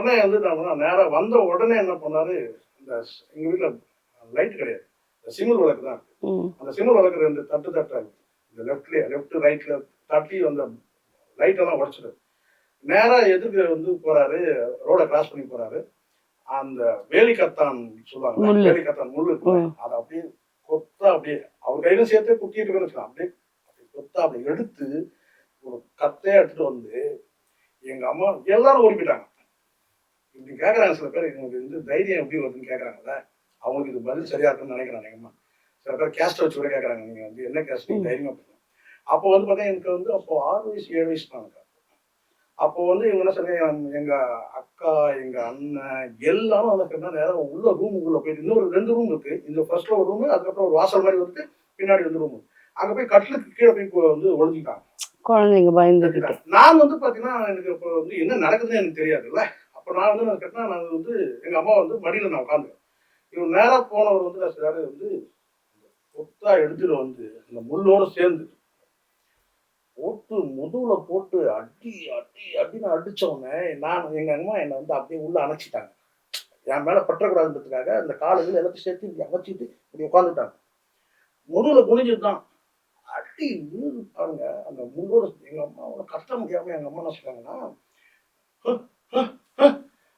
உடனே வந்து நான் நேரா வந்த உடனே என்ன பண்ணாரு இந்த எங்க வீட்டுல லைட் கிடையாது. இந்த சிமிழ் விளக்கு தான். அந்த சிமிழ் விளக்கு ரெண்டு தட்டு தட்டாங்க இந்த லெஃப்ட்லயே லெஃப்ட் ரைட்ல தட்டி அந்த லைட் எல்லாம் உடைச்சிடு நேரா எதுக்கு வந்து போறாரு ரோட கிராஸ் பண்ணி போறாரு. அந்த வேலிக்கத்தான் சொல்லுவாங்க முள்ளு. வேலிக்கத்தான் முள்ளு. அதை அப்படியே கொத்தா அப்படியே அவர் கையில சேர்த்து குத்திட்டு வச்சுக்கலாம் அப்படியே அப்படியே கொத்தா அப்படி எடுத்து ஒரு கத்தையா எடுத்துட்டு வந்து எங்க அம்மா எல்லாரும் ஓடி போயிட்டாங்க. இப்படி கேக்குறாங்க சில பேர் இவங்களுக்கு வந்து தைரியம் எப்படி வருதுன்னு கேக்குறாங்கல்ல அவங்களுக்கு இது பதில் சரியா இருக்குன்னு நினைக்கிறாங்க அம்மா. சில பேர் கேஸ்ட் வச்சு கூட கேக்குறாங்க நீங்க வந்து என்ன கேஸ்ட் நீங்க தைரியமா பண்ணுங்க அப்போ வந்து பார்த்தா எனக்கு வந்து அப்போ ஆறு வயசு ஏழு வயசு தான் அப்போ வந்து இவங்க என்ன சொன்னாங்க எங்க அக்கா எங்க அண்ணன் எல்லாரும் வந்து கேட்டா நேரம் உள்ள ரூமுக்குள்ள போயிட்டு இன்னொரு ரெண்டு ரூம் இருக்கு. இந்த ஃபர்ஸ்ட்ல ஒரு ரூம் அதுக்கப்புறம் ஒரு வாசல் மாதிரி வந்து பின்னாடி வந்து ரூம் அங்க போய் கட்டிலுக்கு கீழே போய் வந்து ஒளிஞ்சிட்டாங்க குழந்தைங்க பயந்துக்கிட்டு நான் வந்து பாத்தீங்கன்னா எனக்கு இப்போ வந்து என்ன நடக்குதுன்னு எனக்கு தெரியாதுல்ல. இப்போ நான் வந்து நான் கேட்டா நான் வந்து எங்கள் அம்மா வந்து மடியில் நான் உட்காந்துருக்கேன் இவன் நேராக போனவர் வந்து நான் சார் வந்து கொத்தா எடுத்துட்டு வந்து அந்த முள்ளோடு சேர்ந்து போட்டு முதுகுல போட்டு அடி அடி அடின்னு அடிச்ச உடனே நான் எங்க அம்மா என்னை வந்து அப்படியே உள்ள அணைச்சிட்டாங்க. என் மேல பற்றக்கூடாதுன்றதுக்காக அந்த காலையில் எல்லாத்தையும் சேர்த்து இப்படி அமைச்சிட்டு இப்படி உட்காந்துட்டாங்க முதுகுல குனிஞ்சது தான் அடி விழுது பாருங்க. அந்த முள்ளோட எங்க அம்மாவோட கஷ்டம் முடியாம எங்க அம்மா என்ன சொல்கிறாங்கன்னா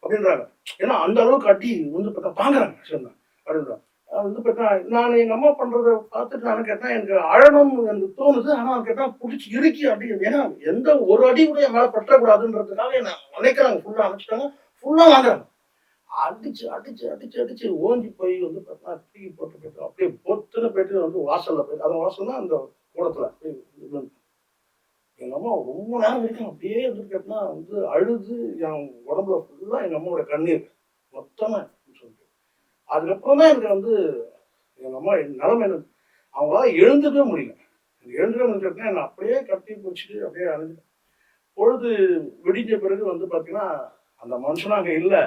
அப்படின்றாங்க. ஏன்னா அந்த அளவுக்கு அடி வந்து பார்த்தா தாங்குறாங்க சொன்னேன் அப்படின்றாங்க. வந்து பார்த்தா நான் எங்க அம்மா பண்றத பார்த்துட்டு நான் கேட்டேன் எனக்கு அழணும்னு எனக்கு தோணுது ஆனா கேட்டா பிடிச்சி இறுக்கி அப்படின்னு ஏன்னா எந்த ஒரு அடி கூட என் மேல பற்றக்கூடாதுன்றதுக்காக என்ன நினைக்கிறாங்க. ஃபுல்லா அனுப்பிச்சிட்டாங்க ஃபுல்லா வாங்குறாங்க. அடிச்சு அடிச்சு அடிச்சு அடிச்சு ஓஞ்சி போய் வந்து பார்த்தா தூக்கி போட்டு போயிட்டு அப்படியே பொத்துன்னு போயிட்டு வந்து வாசல்ல போயிட்டு அந்த வாசல் தான் அந்த கூடத்துல எங்கள் அம்மா ரொம்ப நேரம் வரைக்கும் அப்படியே வந்து வந்து அழுது என் உடம்புல ஃபுல்லாக எங்கள் அம்மாவோட கண்ணீர். மொத்தமாக சொல்லிட்டு. அதுக்கப்புறம் தான் எனக்கு வந்து எங்கள் அம்மா என் என்ன அவங்களால எழுந்துக்கவே முடியல. எழுந்துக்கவே முடியல. என்னை அப்படியே கட்டி பிடிச்சிட்டு அப்படியே அழுது. பொழுது விடிஞ்ச பிறகு வந்து பார்த்தீங்கன்னா அந்த மனுஷனும் அங்கே இல்லை.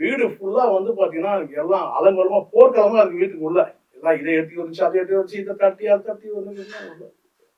வீடு ஃபுல்லாக வந்து பார்த்தீங்கன்னா எல்லாம் அலங்கோலமா போர்க்களமா இருக்குது வீட்டுக்கு உள்ள எல்லாம் இதை எடுத்து வந்துச்சு அதை எடுத்து வச்சு இதை தட்டி அதை தட்டி வந்து